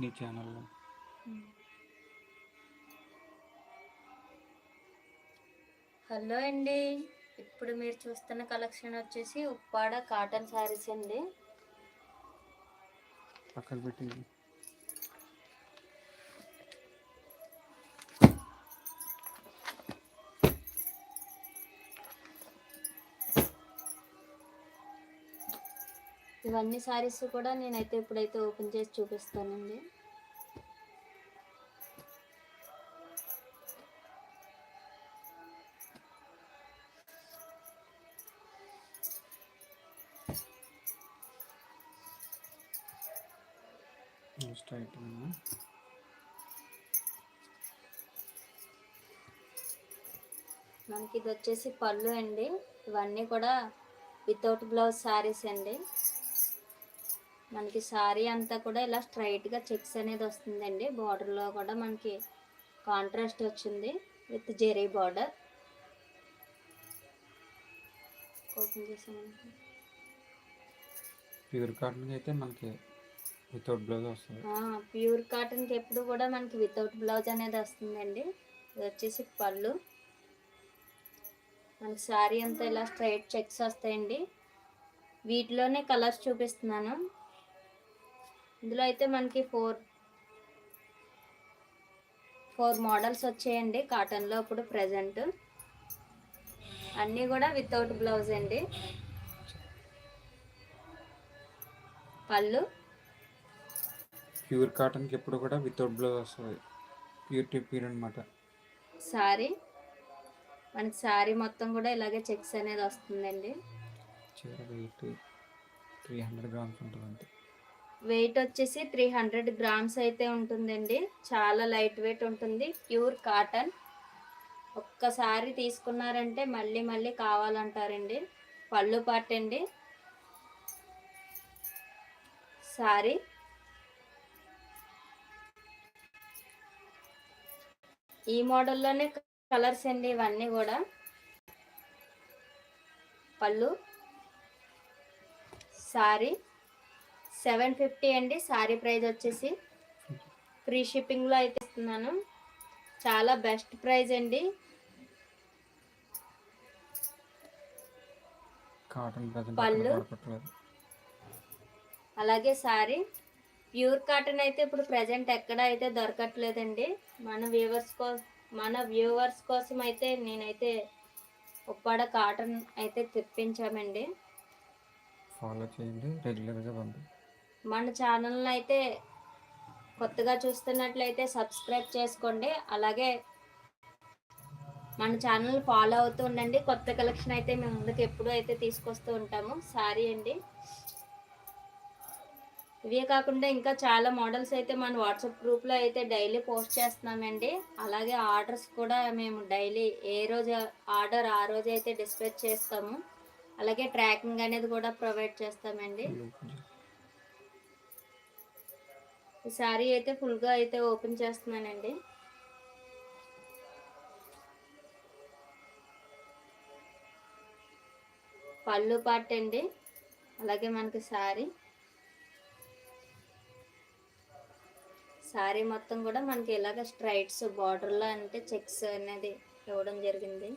నీ ఛానల్లో. హలో అండి. ఇప్పుడు మీరు చూస్తున్న కలెక్షన్ వచ్చేసి ఉప్పాడ కాటన్ శారీస్ అండి. పక్కన పెట్టింది ఇవన్నీ శారీస్ కూడా నేనైతే ఇప్పుడైతే ఓపెన్ చేసి చూపిస్తానండి. స్ట్రైట్ మనకి ఇది వచ్చేసి పళ్ళు అండి. ఇవన్నీ కూడా వితౌట్ బ్లౌజ్ శారీస్ అండి. మనకి శారీ అంతా కూడా ఇలా స్ట్రైట్గా చెక్స్ అనేది వస్తుందండి. బార్డర్లో కూడా మనకి కాంట్రాస్ట్ వచ్చింది విత్ జెరీ బార్డర్ ఓపెన్ చేసామండి ప్యూర్ కాటన్ అయితే మనకి వితౌట్ బ్లౌజ్ వస్తుంది. ప్యూర్ కాటన్కి ఎప్పుడు కూడా మనకి వితౌట్ బ్లౌజ్ అనేది వస్తుందండి. ఇది వచ్చేసి పళ్ళు. మనకి శారీ అంతా ఇలా స్ట్రైట్ చెక్స్ వస్తాయండి. వీటిలోనే కలర్స్ చూపిస్తున్నాను. ఇందులో అయితే మనకి ఫోర్ ఫోర్ మోడల్స్ వచ్చాయండి. కాటన్లో ఇప్పుడు ప్రజెంట్ అన్నీ కూడా వితౌట్ బ్లౌజ్ అండి. పళ్ళు. ప్యూర్ కాటన్కి ఎప్పుడు కూడా వితౌట్ బ్లౌజ్ వస్తుంది ప్యూర్ టు ప్యూర్ అనమాట శారీ మనకి శారీ మొత్తం కూడా ఇలాగే చెక్స్ అనేది వస్తుందండి. చీర వెయిట్ త్రీ హండ్రెడ్ గ్రామ్స్ ఉంటుంది అంతే వెయిట్ వచ్చేసి త్రీ హండ్రెడ్ గ్రామ్స్ అయితే ఉంటుందండి. చాలా లైట్ వెయిట్ ఉంటుంది. Pure cotton. ఒక్కసారి తీసుకున్నారంటే మళ్ళీ మళ్ళీ కావాలంటారండి. పళ్ళు పాట అండి సారీ. ఈ మోడల్లోనే కలర్స్ అండి ఇవన్నీ కూడా. పళ్ళు. సారీ. సెవెన్ ఫిఫ్టీ అండి. సారీ ప్రైస్ వచ్చేసి ఫ్రీ షిప్పింగ్లో అయితే ఇస్తున్నాను. చాలా బెస్ట్ ప్రైస్ అండి. పళ్ళు? అలాగే సారీ. ప్యూర్ కాటన్ అయితే ఇప్పుడు ప్రజెంట్ ఎక్కడ అయితే దొరకట్లేదండి. మన వ్యూవర్స్ కో మన వ్యూవర్స్ కోసం అయితే నేనైతే ఉప్పాడ కాటన్ అయితే తెప్పించామండి. ఫాలో చేయండి. రెగ్యులర్గా పంపి మన ఛానల్ని అయితే కొత్తగా చూస్తున్నట్లయితే సబ్స్క్రైబ్ చేసుకోండి. అలాగే మన ఛానల్ ఫాలో అవుతూ ఉండండి. కొత్త కలెక్షన్ అయితే మేము ముందుకు ఎప్పుడూ అయితే తీసుకొస్తూ ఉంటాము. సారీ అండి. ఇవే కాకుండా ఇంకా చాలా మోడల్స్ అయితే మన వాట్సాప్ గ్రూప్లో అయితే డైలీ పోస్ట్ చేస్తున్నామండి. అలాగే ఆర్డర్స్ కూడా మేము డైలీ ఏ రోజు ఆర్డర్ ఆ రోజు అయితే డిస్పాచ్ చేస్తాము. అలాగే ట్రాకింగ్ అనేది కూడా ప్రొవైడ్ చేస్తామండి. ఈ శారీ అయితే ఫుల్గా అయితే ఓపెన్ చేస్తున్నానండి. పళ్ళు పార్ట్ అండి అలాగే మనకి శారీ శారీ మొత్తం కూడా మనకి ఇలాగ స్ట్రైట్స్ బార్డర్లో అంటే చెక్స్ అనేది ఇవ్వడం జరిగింది.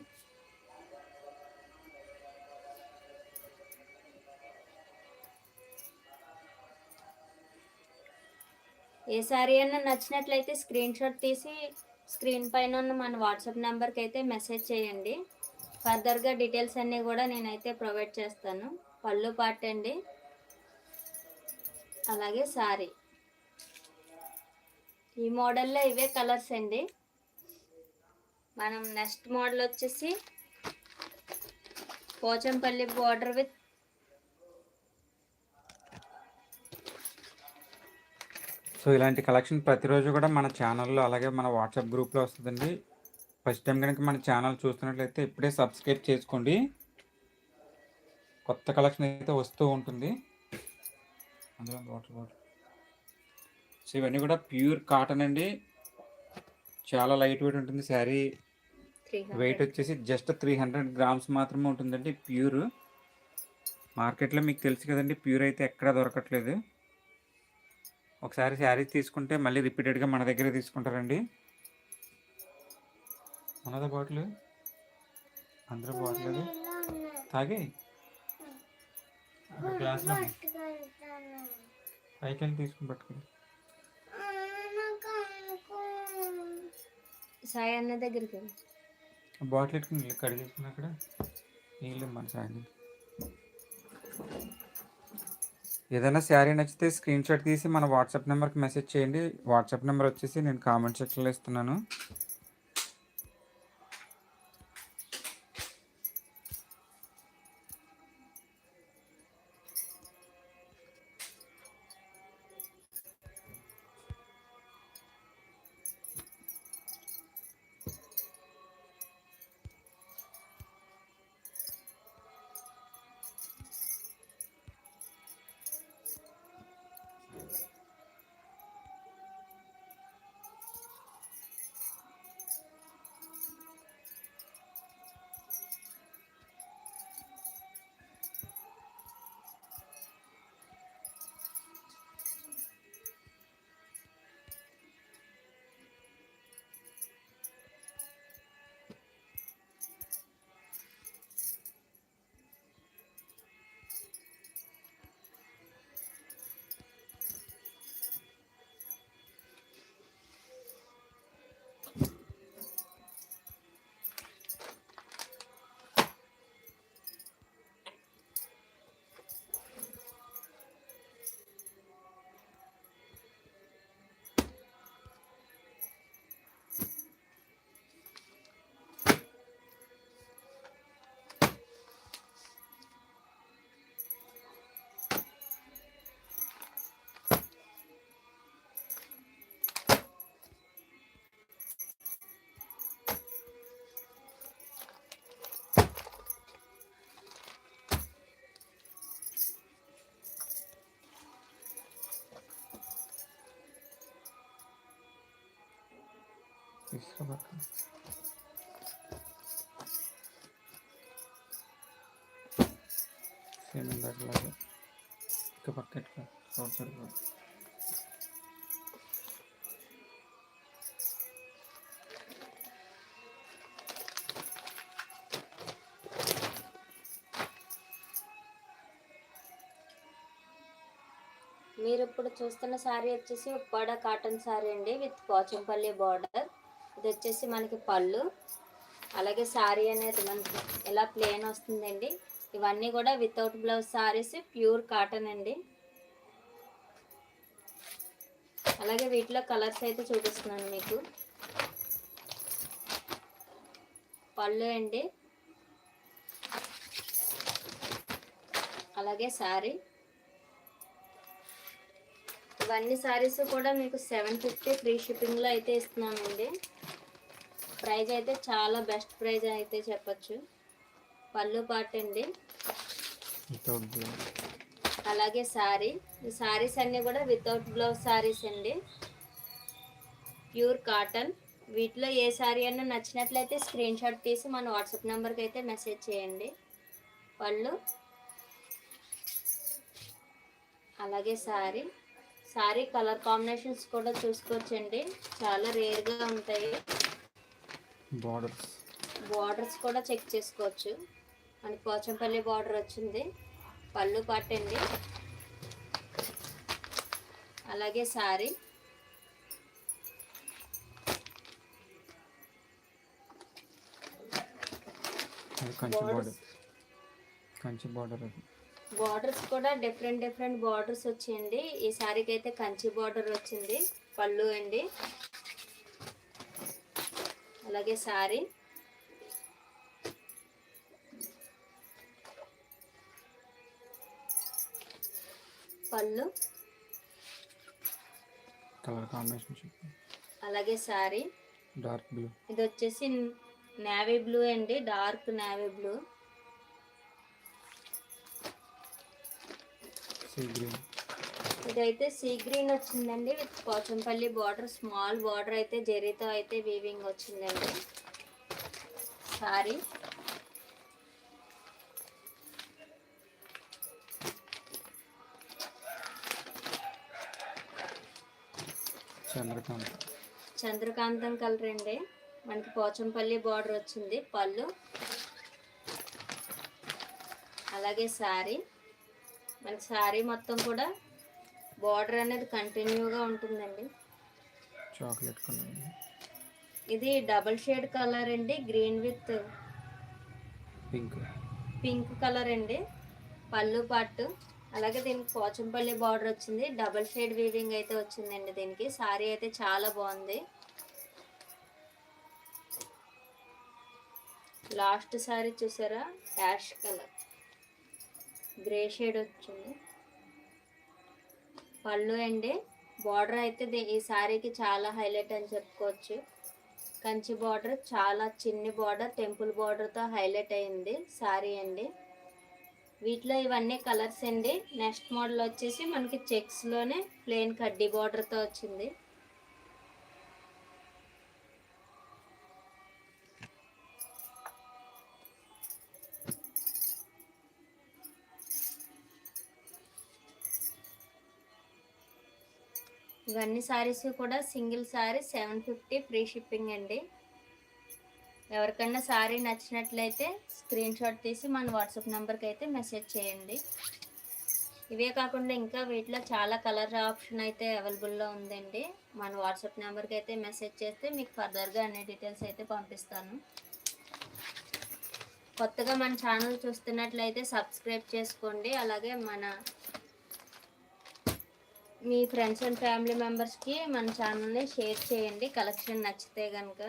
ఏ సారీ అన్నా నచ్చినట్లయితే స్క్రీన్ షాట్ తీసి స్క్రీన్ పైన ఉన్న మన వాట్సాప్ నెంబర్కి అయితే మెసేజ్ చేయండి. ఫర్దర్గా డీటెయిల్స్ అన్నీ కూడా నేనైతే ప్రొవైడ్ చేస్తాను. పళ్ళు పాట అండి. అలాగే సారీ. ఈ మోడల్లో ఇవే కలర్స్ అండి. మనం నెక్స్ట్ మోడల్ వచ్చేసి పోచంపల్లి బార్డర్ విత్ సో ఇలాంటి కలెక్షన్ ప్రతిరోజు కూడా మన ఛానల్లో అలాగే మన వాట్సాప్ గ్రూప్లో వస్తుందండి. ఫస్ట్ టైం కనుక మన ఛానల్ చూస్తున్నట్లయితే ఇప్పుడే సబ్స్క్రైబ్ చేసుకోండి. కొత్త కలెక్షన్ అయితే వస్తూ ఉంటుంది. అందులో వాటర్ బాటిల్ సో ఇవన్నీ కూడా ప్యూర్ కాటన్ అండి. చాలా లైట్ వెయిట్ ఉంటుంది. శారీ వెయిట్ వచ్చేసి జస్ట్ త్రీ హండ్రెడ్ గ్రామ్స్ మాత్రమే ఉంటుందండి ప్యూర్. మార్కెట్లో మీకు తెలుసు కదండి ప్యూర్ అయితే ఎక్కడా దొరకట్లేదు. ఒకసారి శారీస్ తీసుకుంటే మళ్ళీ రిపీటెడ్గా మన దగ్గరే తీసుకుంటారండి. ఉన్నదా బాటిల్? అందరూ బాటిల్ అది తాగే గ్లాసులో పైకి వెళ్ళి తీసుకుని పట్టుకుని. సాయి అన్న దగ్గరికి వెళ్ళు. బాటిల్ ఎట్టుకుని కడిగేసుకుని అక్కడ నీళ్ళు మన సాయంత్రం ఏదైనా శారీ నచ్చితే స్క్రీన్ షాట్ తీసి మన వాట్సాప్ నెంబర్కి మెసేజ్ చేయండి. వాట్సాప్ నెంబర్ వచ్చేసి నేను కామెంట్ సెక్షన్లో ఇస్తున్నాను. సేమ్ ఇందాకలాగా ఇక పక్క ఎట్టుకో రోడ్ సైడ్ పో. మీరు ఇప్పుడు చూస్తున్న శారీ వచ్చేసి ఉప్పాడ కాటన్ శారీ అండి విత్ పోచంపల్లి బార్డర్ ఇది వచ్చేసి మనకి పళ్ళు. అలాగే శారీ అనేది మనకి ఎలా ప్లేన్ వస్తుందండి. ఇవన్నీ కూడా without blouse saris pure cotton అండి. అలాగే వీటిలో కలర్స్ అయితే చూపిస్తున్నాను మీకు. పళ్ళు అండి. అలాగే శారీ ఇవన్నీ శారీస్ కూడా మీకు సెవెన్ ఫిఫ్టీ ఫ్రీ షిప్పింగ్లో అయితే ఇస్తున్నామండి ప్రైస్ అయితే చాలా బెస్ట్ ప్రైస్ అయితే చెప్పొచ్చు. పళ్ళు పాట అండి అలాగే శారీ ఈ శారీస్ అన్నీ కూడా వితౌట్ బ్లౌజ్ శారీస్ అండి. Pure cotton. వీటిలో ఏ శారీ అన్నా నచ్చినట్లయితే స్క్రీన్ షాట్ తీసి మన వాట్సాప్ నెంబర్కి అయితే మెసేజ్ చేయండి. పళ్ళు. అలాగే శారీ శారీ కలర్ కాంబినేషన్స్ కూడా చూసుకోవచ్చండి. చాలా రేర్గా ఉంటాయి. బార్డర్స్ బార్డర్స్ కూడా చెక్ చేసుకోవచ్చు. మనకి పోచంపల్లి బార్డర్ వచ్చింది. పళ్ళు పట్టండి అలాగే శారీ అది కంచి. బార్డర్ బార్డర్స్ కూడా డిఫరెంట్ డిఫరెంట్ బార్డర్స్ వచ్చాయండి. ఈ శారీకి అయితే కంచి బార్డర్ వచ్చింది. పళ్ళు అండి. అలాగే శారీ. పళ్ళు. కలర్ కాంబినేషన్ అలాగే శారీ. Dark blue. ఇది వచ్చేసి నేవీ బ్లూ అండి dark navy blue. Sea green. ఇదైతే సీ గ్రీన్ వచ్చిందండి with Pochampally border small border అయితే జరీతో అయితే వీవింగ్ వచ్చిందండి. సారీ చంద్రకాంత్. చంద్రకాంతం కలర్ అండి. మనకి పోచంపల్లి బార్డర్ వచ్చింది పళ్ళు. అలాగే శారీ మనకి శారీ మొత్తం కూడా బార్డర్ అనేది కంటిన్యూగా ఉంటుందండి. Chocolate colour. ఇది డబుల్ షేడ్ కలర్ అండి green with pink. Pink colour అండి పళ్ళు పట్టు. అలాగే దీనికి పోచంపల్లి బార్డర్ వచ్చింది డబుల్ షేడ్ వీవింగ్ అయితే వచ్చిందండి దీనికి. సారీ అయితే చాలా బాగుంది. లాస్ట్ సారీ చూసారా? Ash colour. గ్రే షేడ్ వచ్చింది. పళ్ళు అండి. బార్డర్ అయితే ఈ శారీకి చాలా హైలైట్ అని చెప్పుకోవచ్చు. కంచి బార్డర్ చాలా చిన్ని బార్డర్ టెంపుల్ బార్డర్తో హైలైట్ అయింది శారీ అండి. వీటిలో ఇవన్నీ కలర్స్ అండి. నెక్స్ట్ మోడల్ వచ్చేసి మనకి చెక్స్లోనే ప్లెయిన్ కడ్డీ బార్డర్తో వచ్చింది. ఇవన్నీ సారీస్ కూడా single sari seven fifty free shipping అండి. ఎవరికన్నా సారీ నచ్చినట్లయితే స్క్రీన్ షాట్ తీసి మన వాట్సాప్ నెంబర్కి అయితే మెసేజ్ చేయండి. ఇవే కాకుండా ఇంకా వీటిలో చాలా కలర్ ఆప్షన్ అయితే అవైలబుల్లో ఉందండి. మన వాట్సాప్ నెంబర్కి అయితే మెసేజ్ చేస్తే మీకు ఫర్దర్గా అన్ని డీటెయిల్స్ అయితే పంపిస్తాను. కొత్తగా మన ఛానల్ చూస్తున్నట్లయితే సబ్స్క్రైబ్ చేసుకోండి. అలాగే మన మీ ఫ్రెండ్స్ అండ్ ఫ్యామిలీ మెంబర్స్కి మన ఛానల్ని షేర్ చేయండి. కలెక్షన్ నచ్చితే కనుక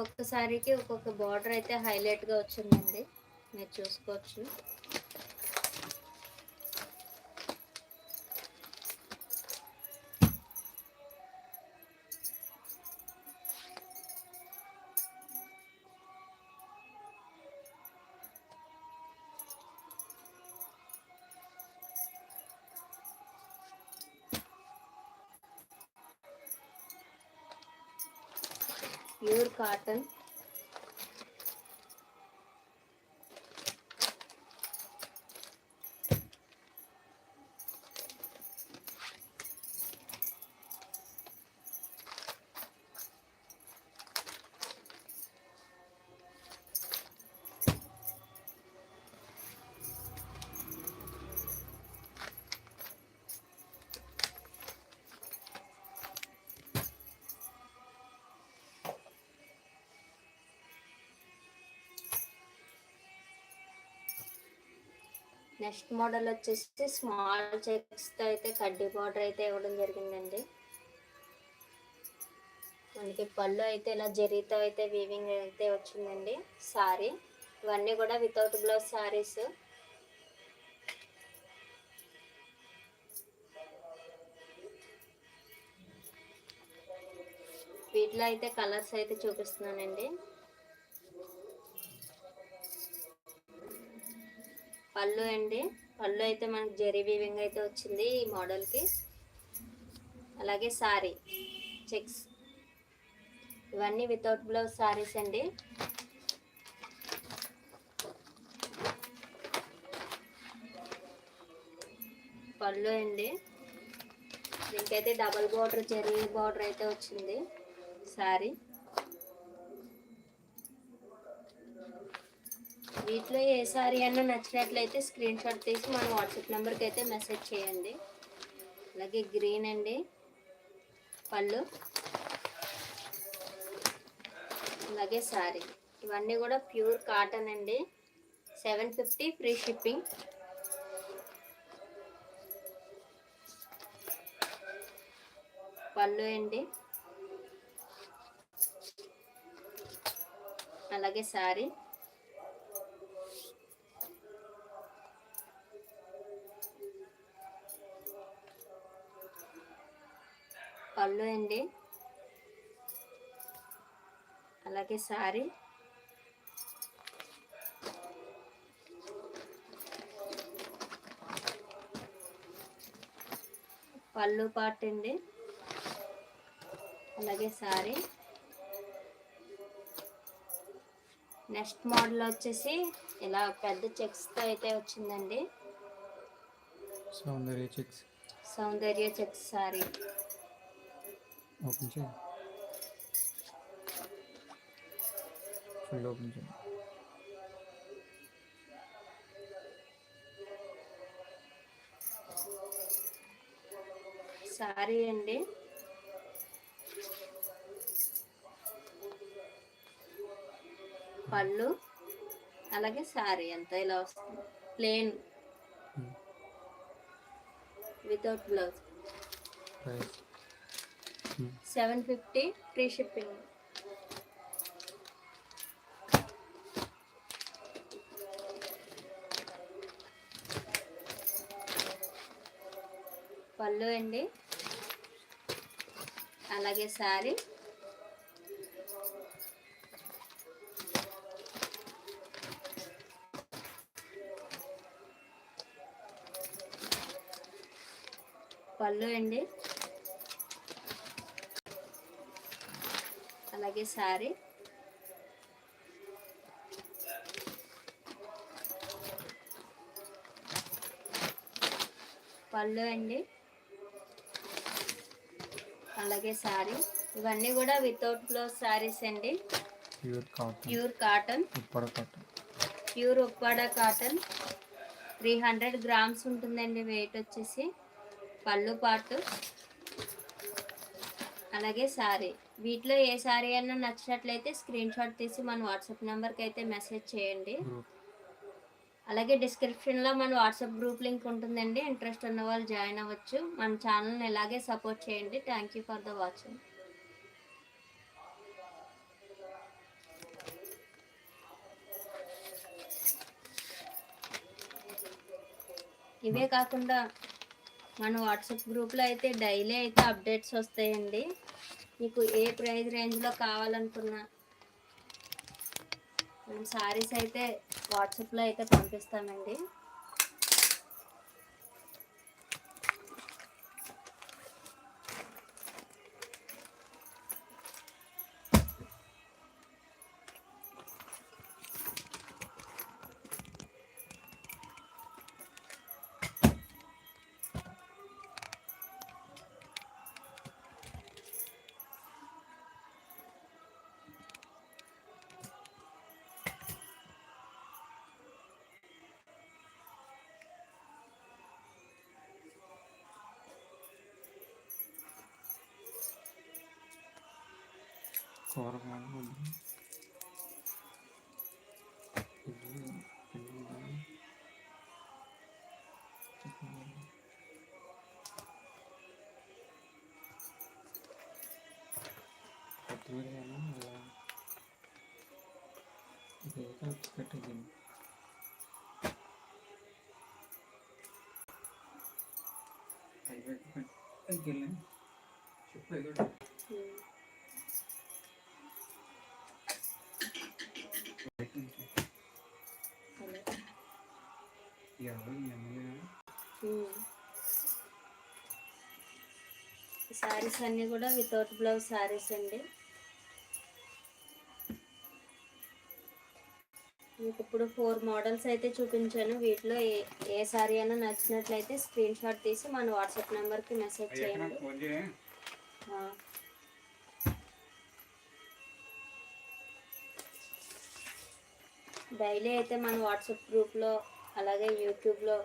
ఒక్కొక్క సారీకి ఒక్కొక్క బార్డర్ అయితే హైలైట్గా వచ్చిందండి. మీరు చూసుకోవచ్చు. ప్యూర్ కాటన్ నెక్స్ట్ మోడల్ వచ్చేసి స్మాల్ చెక్స్తో అయితే కడ్డీ బార్డర్ అయితే ఇవ్వడం జరిగిందండి. మనకి పళ్ళు అయితే ఇలా జరీతో అయితే వీవింగ్ అయితే వచ్చిందండి సారీ. ఇవన్నీ కూడా వితౌట్ బ్లౌజ్ సారీస్ వీటిలో అయితే కలర్స్ అయితే చూపిస్తున్నానండి. పళ్ళు అండి. పళ్ళు అయితే మనకి జెరీ వీవింగ్ అయితే వచ్చింది ఈ మోడల్కి అలాగే సారీ చెక్స్. ఇవన్నీ వితౌట్ బ్లౌజ్ సారీస్ అండి. పళ్ళు అండి. దీనికైతే డబల్ బార్డర్ జెరీ బార్డర్ అయితే వచ్చింది సారీ. వీటిలో ఏ సారీ అన్న నచ్చినట్లయితే స్క్రీన్ షాట్ తీసి మన వాట్సాప్ నెంబర్కి అయితే మెసేజ్ చేయండి. అలాగే గ్రీన్ అండి పళ్ళు అలాగే సారీ. ఇవన్నీ కూడా ప్యూర్ కాటన్ అండి. Seven fifty free shipping. పళ్ళు అండి. అలాగే సారీ. పళ్ళు అండి. అలాగే సారీ. పళ్ళు పార్ట్ అండి. అలాగే సారీ. నెక్స్ట్ మోడల్ వచ్చేసి ఇలా పెద్ద చెక్స్తో అయితే వచ్చిందండి. Soundarya checks. Soundarya checks sari. Open చేయి. ఫుల్ ఓపెన్ చేయి. సారీ అండి. పళ్ళు అలాగే సారీ అంతా ఇలా వస్తుంది. Plain. Hmm. Without blouse. Seven fifty free shipping. పళ్ళు అండి. అలాగే శారీ. పళ్ళు అండి. అలాగే శారీ. పళ్ళు అండి. అలాగే శారీ. ఇవన్నీ కూడా వితౌట్ బ్లౌజ్ శారీస్ అండి. Pure cotton pure Uppada cotton three hundred grams ఉంటుందండి వెయిట్ వచ్చేసి. పళ్ళు పాటు. అలాగే శారీ వీటిలో ఏ శారీ అయినా నచ్చినట్లయితే స్క్రీన్ షాట్ తీసి మన వాట్సాప్ నెంబర్కి అయితే మెసేజ్ చేయండి. అలాగే డిస్క్రిప్షన్లో మన వాట్సాప్ గ్రూప్ లింక్ ఉంటుందండి. ఇంట్రెస్ట్ ఉన్న వాళ్ళు జాయిన్ అవ్వచ్చు. మన ఛానల్ని ఇలాగే సపోర్ట్ చేయండి. Thank you for the watching. ఇవే కాకుండా మన వాట్సాప్ గ్రూప్లో అయితే డైలీ అయితే అప్డేట్స్ వస్తాయండి. మీకు ఏ ప్రైస్ రేంజ్లో కావాలనుకున్నా మనం శారీస్ అయితే వాట్సాప్లో అయితే పంపిస్తామండి. కూరగాయలు బాగుంది ఇది అలా ఇది పెట్టింది అయిపోయి శారీస్ అన్నీ కూడా వితౌట్ బ్లౌజ్ శారీస్ అండి. మీకు ఇప్పుడు ఫోర్ మోడల్స్ అయితే చూపించాను. వీటిలో ఏ ఏ శారీ అయినా నచ్చినట్లయితే స్క్రీన్ షాట్ తీసి మన వాట్సాప్ నెంబర్కి మెసేజ్ చేయండి. డైలీ అయితే మన వాట్సాప్ గ్రూప్లో అలాగే యూట్యూబ్లో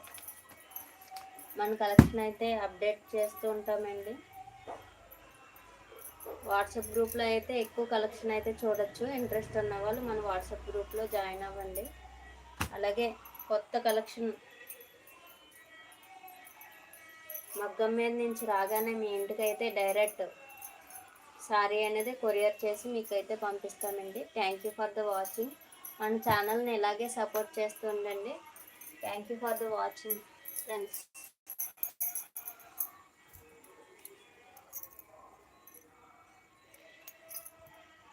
మన కలెక్షన్ అయితే అప్డేట్ చేస్తూ ఉంటామండి. వాట్సాప్ గ్రూప్లో అయితే ఎక్కువ కలెక్షన్ అయితే చూడొచ్చు. ఇంట్రెస్ట్ ఉన్న వాళ్ళు మన వాట్సాప్ గ్రూప్లో జాయిన్ అవ్వండి. అలాగే కొత్త కలెక్షన్ మగ్గం మీద నుంచి రాగానే మీ ఇంటికి అయితే డైరెక్ట్ సారీ అనేది కొరియర్ చేసి మీకైతే పంపిస్తామండి. Thank you for the watching. మన ఛానల్ని ఇలాగే సపోర్ట్ చేస్తూ ఉండండి. Thank you for the watching friends